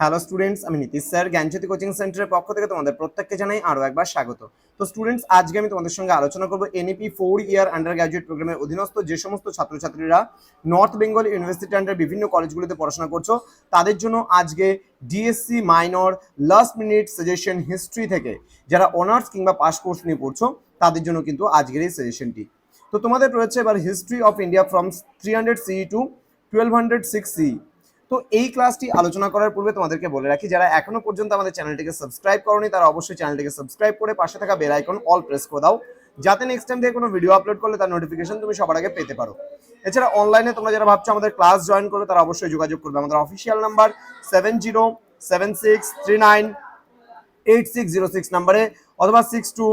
Hello students, আমি Nitish sir, জ্ঞানজ্যোতি coaching সেন্টারের পক্ষ থেকে তোমাদের প্রত্যেককে জানাই আরও একবার স্বাগত। তো স্টুডেন্টস, আজকে আমি তোমাদের সঙ্গে আলোচনা করব NEP four year undergraduate প্রোগ্রামের অধীনস্থ যে সমস্ত ছাত্রছাত্রীরা নর্থ বেঙ্গল ইউনিভার্সিটি আন্ডার বিভিন্ন কলেজগুলিতে পড়াশোনা করছ, তাদের জন্য আজকে DSC minor last minute suggestion history থেকে যারা অনার্স কিংবা পাস কোর্স নিয়ে পড়ছো, তাদের জন্য কিন্তু আজকের এই সাজেশনটি তো তোমাদের রয়েছে এবার history of India from three hundred C to twelve hundred six C তো এই ক্লাসটি আলোচনা করার পূর্বে তোমাদেরকে বলে রাখি, যারা এখনও পর্যন্ত আমাদের চ্যানেলটিকে সাবস্ক্রাইব করনি, তারা অবশ্যই চ্যানেলটিকে সাবস্ক্রাইব করে পাশে থাকা বেল আইকন অল প্রেস করে দাও, যাতে নেক্সট টাইম থেকে কোনো ভিডিও আপলোড করলে তার নোটিফিকেশন তুমি সবার আগে পেতে পারো। এছাড়া অনলাইনে তোমরা যারা ভাবছ আমাদের ক্লাস জয়েন করবে, তারা অবশ্যই যোগাযোগ করবে। আমাদের official number seven zero seven six three nine eight six zero six নাম্বারে অথবা six two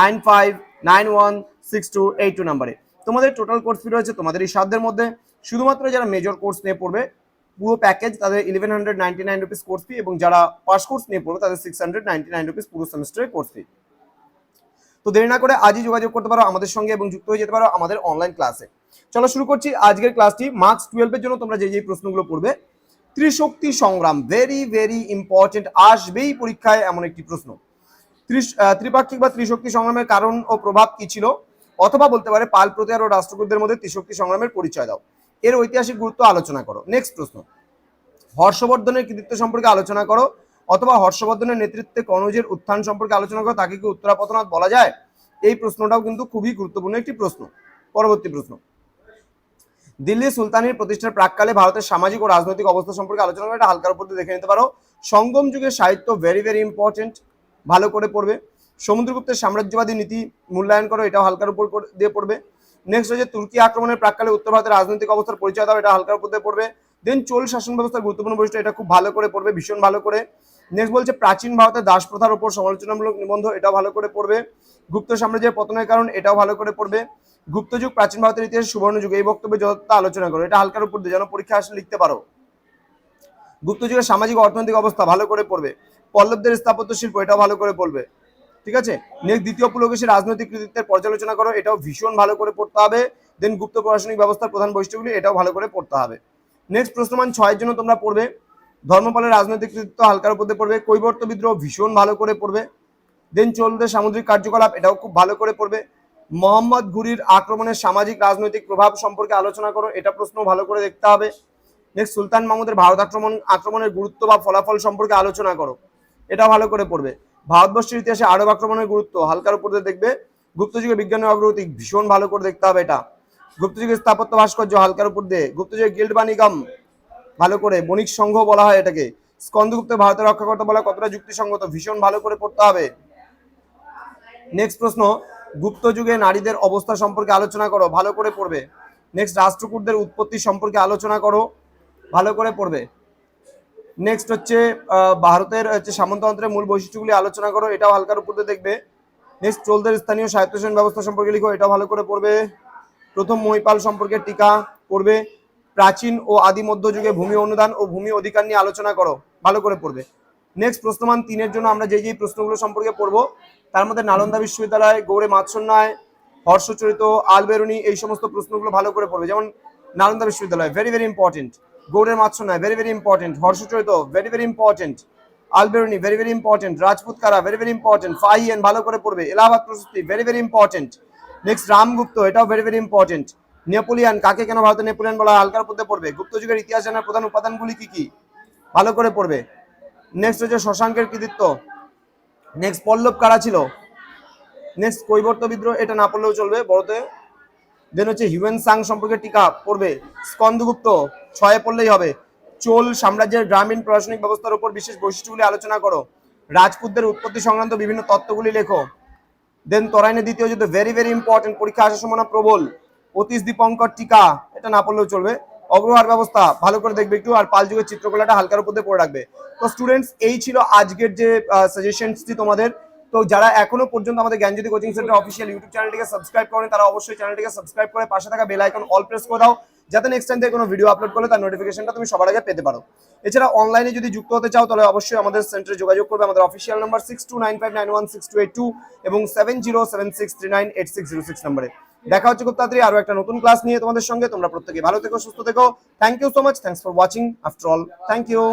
nine five nine one six two eight two নাম্বারে তোমাদের টোটাল কোর্স ফি রয়েছে তোমাদের এই সাধ্যের মধ্যে। শুধুমাত্র যারা মেজর কোর্স নিয়ে পড়বে পুরো প্যাকেজ তাদের eleven hundred ninety nine rupees course fee এবং যারা পাস কোর্স নিয়ে পড়বে, তাদের six hundred ninety nine rupees পুরো সেমিস্টারের কোর্স ফি তো দেরি না করে আজই যোগাযোগ করতে পারো আমাদের সঙ্গে এবং যুক্ত হয়ে যেতে পারো আমাদের অনলাইন ক্লাসে চলো শুরু করছি আজকের ক্লাসটি মার্কস টুয়েলভের জন্য তোমরা যে যে প্রশ্নগুলো পড়বে, ত্রিশক্তি সংগ্রাম ভেরি ভেরি ইম্পর্টেন্ট আসবেই পরীক্ষায় এমন একটি প্রশ্ন। ত্রিপাক্ষিক বা ত্রিশক্তি সংগ্রামের কারণ ও প্রভাব কি ছিল? অথবা বলতে পারে পাল প্রতিহার ও রাষ্ট্রকূটদের মধ্যে ত্রিশক্তি সংগ্রামের পরিচয় দাও। এর ঐতিহাসিক গুরুত্ব আলোচনা করো। নেক্সট প্রশ্ন। হর্ষবর্ধনের কৃতিত্ব সম্পর্কে আলোচনা করো অথবা হর্ষবর্ধনের নেতৃত্বে কনৌজের উত্থান সম্পর্কে আলোচনা করো, তাকে কি উত্তরাপতনাথ বলা যায়? এই প্রশ্নটাও কিন্তু খুবই গুরুত্বপূর্ণ একটি প্রশ্ন। পরবর্তী প্রশ্ন। দিল্লি সুলতানির প্রতিষ্ঠার প্রাককালে ভারতের সামাজিক ও রাজনৈতিক অবস্থা সম্পর্কে আলোচনা করে, এটা হালকার উপর দেখে নিতে পারো। সঙ্গম যুগের সাহিত্য ভেরি ভেরি ইম্পর্টেন্ট ভালো করে পড়বে। সমুদ্রগুপ্তের সাম্রাজ্যবাদী নীতি মূল্যায়ন করো, এটাও হালকার উপর দিয়ে পড়বে। নেক্সট হচ্ছে তুর্কি আক্রমণের প্রাককালে উত্তর ভারতের রাজনৈতিক অবস্থার পরিচয় দাও, এটা হালকার উপর পড়বে। দেন চোল শাসন ব্যবস্থার গুরুত্বপূর্ণ বৈশিষ্ট্য, এটা খুব ভালো করে পড়বে, ভীষণ ভালো করে। নেক্সট বলছে প্রাচীন ভারতের দাস প্রথার উপর সমালোচনামূলক নিবন্ধ, এটাও ভালো করে পড়বে। গুপ্ত সাম্রাজ্যের পতনের কারণ, এটাও ভালো করে পড়বে। গুপ্ত যুগ, প্রাচীন ভারতের ইতিহাস, সুবর্ণ যুগ, এই বক্তব্যে যথার্থ আলোচনা করো, এটা হালকার উপর যেন পরীক্ষা আসলে লিখতে পারো। গুপ্ত যুগের সামাজিক অর্থনৈতিক অবস্থা ভালো করে পড়বে। পল্লবদের স্থাপত্য শিল্প, এটাও ভালো করে পড়বে। ঠিক আছে? নেক্সট দ্বিতীয় পুলকেশের রাজনৈতিক কৃতিত্বের পর্যালোচনা করো, এটাও ভীষণ ভালো করে পড়তে হবে। দেন গুপ্ত প্রশাসনিক ব্যবস্থার প্রধান বৈশিষ্ট্যগুলি, এটাও ভালো করে পড়তে হবে। নেক্সট প্রশ্নমান ছয়ের জন্য তোমরা পড়বে, ধর্মপালের রাজনৈতিক কৃতিত্ব হালকার উপর পড়বে, কৈবর্ত বিদ্রোহ ভীষণ ভালো করে পড়বে। দেন চলদের সামুদ্রিক কার্যকলাপ, এটাও খুব ভালো করে পড়বে। মোহাম্মদ ঘুরির আক্রমণের সামাজিক রাজনৈতিক প্রভাব সম্পর্কে আলোচনা করো, এটা প্রশ্ন ভালো করে দেখতে হবে। নেক্সট সুলতান মাহমুদের ভারত আক্রমণ, আক্রমণের গুরুত্ব বা ফলাফল সম্পর্কে আলোচনা করো এটা ভালো করে পড়বে। ভারতবর্ষের ইতিহাসে আরব আক্রমণের গুরুত্ব হালকার উপর দিয়ে দেখবে। গুপ্তযুগে বিজ্ঞানের অগ্রগতি ভীষণ ভালো করে দেখতে হবে এটা। গুপ্তযুগের স্থাপত্য ভাস্কর্য হালকার উপর দিয়ে গুপ্তযুগের গিল্ড বা নিগম ভালো করে বণিক সংঘ বলা হয় এটাকে। স্কন্দগুপ্ত ভারতের রক্ষাকর্তা বলা কতটা যুক্তিসঙ্গত ভীষণ ভালো করে পড়তে হবে। নেক্সট প্রশ্ন, গুপ্ত যুগে নারীদের অবস্থা সম্পর্কে আলোচনা করো, ভালো করে পড়বে। নেক্সট রাষ্ট্রকূটদের উৎপত্তি সম্পর্কে আলোচনা করো, ভালো করে পড়বে। নেক্সট হচ্ছে ভারতের হচ্ছে সামন্ততন্ত্রের মূল বৈশিষ্ট্যগুলি আলোচনা করো, এটাও হালকার উপর দেখবে। নেক্সট চোলদের স্থানীয় স্বায়ত্তশাসন ব্যবস্থা সম্পর্কে লিখো এটা ভালো করে পড়বে। প্রথম মহিপাল সম্পর্কে টিকা পড়বে। প্রাচীন ও আদি মধ্যযুগে ভূমি অনুদান ও ভূমি অধিকার নিয়ে আলোচনা করো, ভালো করে পড়বে। নেক্সট প্রশ্নমান তিনের জন্য আমরা যে যে প্রশ্নগুলো সম্পর্কে পড়ব, তার মধ্যে নালন্দা বিশ্ববিদ্যালয়, গৌড়ে মাৎসন্যায় হর্ষচরিত, আলবেরুনি, এই সমস্ত প্রশ্নগুলো ভালো করে পড়বে। যেমন নালন্দা বিশ্ববিদ্যালয় ভেরি ভেরি ইম্পর্টেন্ট গৌড়ের মাৎসন্যায় very very important Harshacharita very very important Alberuni very very important Rajput কারা ভেরি ভেরি ইম্পর্টেন্ট ফাইয়েন ভালো করে পড়বে, Allahabad Prashasti very very important next Ramagupta, এটাও ভেরি ভেরি ইম্পর্টেন্ট নেপোলিয়ান, কাকে কেন ভারতের নেপোলিয়ান বলা হালকার পড়তে পড়বে, গুপ্ত যুগের ইতিহাস জানার প্রধান উপাদানগুলি কি কি, ভালো করে পড়বে নেক্সট হচ্ছে শশাঙ্কের কৃতিত্ব নেক্সট পল্লব কারা ছিল নেক্সট কৈবর্ত বিদ্রোহ, এটা না পড়লেও চলবে বড়তে দেন হচ্ছে হিউয়েন সাং সম্পর্কে টিকা পড়বে। স্কন্দগুপ্ত ছয়ে পড়লেই হবে। চোল সাম্রাজ্যের গ্রামীণ প্রশাসনিক ব্যবস্থার উপর বিশেষ বৈশিষ্ট্যগুলি আলোচনা করো। রাজপুতদের উৎপত্তি সংক্রান্ত বিভিন্ন তত্ত্বগুলি লেখো। দেন তরাইনে দ্বিতীয় যুদ্ধ ভেরি ভেরি ইম্পর্টেন্ট পরীক্ষা আসার সম্ভাবনা প্রবল। অতীশ দীপঙ্কর টিকা, এটা না পড়লেও চলবে। অগ্রহার ব্যবস্থা, ভালো করে দেখবে একটু, আর পাল যুগের চিত্রকলাটা হালকার উপর দিয়ে পড়ে রাখবে। তো স্টুডেন্টস এই ছিল আজকের যে সাজেশনসটি তোমাদের। তো যারা এখনও পর্যন্ত আমাদের Gyanjyoti coaching centre official YouTube চ্যানেলটিকে সাবস্ক্রাইব করেন, তারা অবশ্যই চ্যানেলটিকে সাবস্ক্রাইব করে পাশে থাকা বেল আইকন অল প্রেস করে দাও, যাতে নেক্সট টাইম থেকে কোনো ভিডিও আপলোড করলে তার নোটিফিকেশনটা তুমি সবার আগে পেতে পারো। এছাড়া অনলাইনে যদি যুক্ত হতে চাও, তাহলে অবশ্যই আমাদের সেন্টারে যোগাযোগ করবে, আমাদের official number six two nine five nine one six two eight two এবং seven zero seven six three nine eight six zero six নাম্বারে দেখা হচ্ছে খুব তাড়াতাড়ি আরও একটা নতুন ক্লাস নিয়ে তোমাদের সঙ্গে। তোমরা প্রত্যেকে ভালো থেকো, সুস্থ থেকো। Thank you so much thanks for watching after all thank you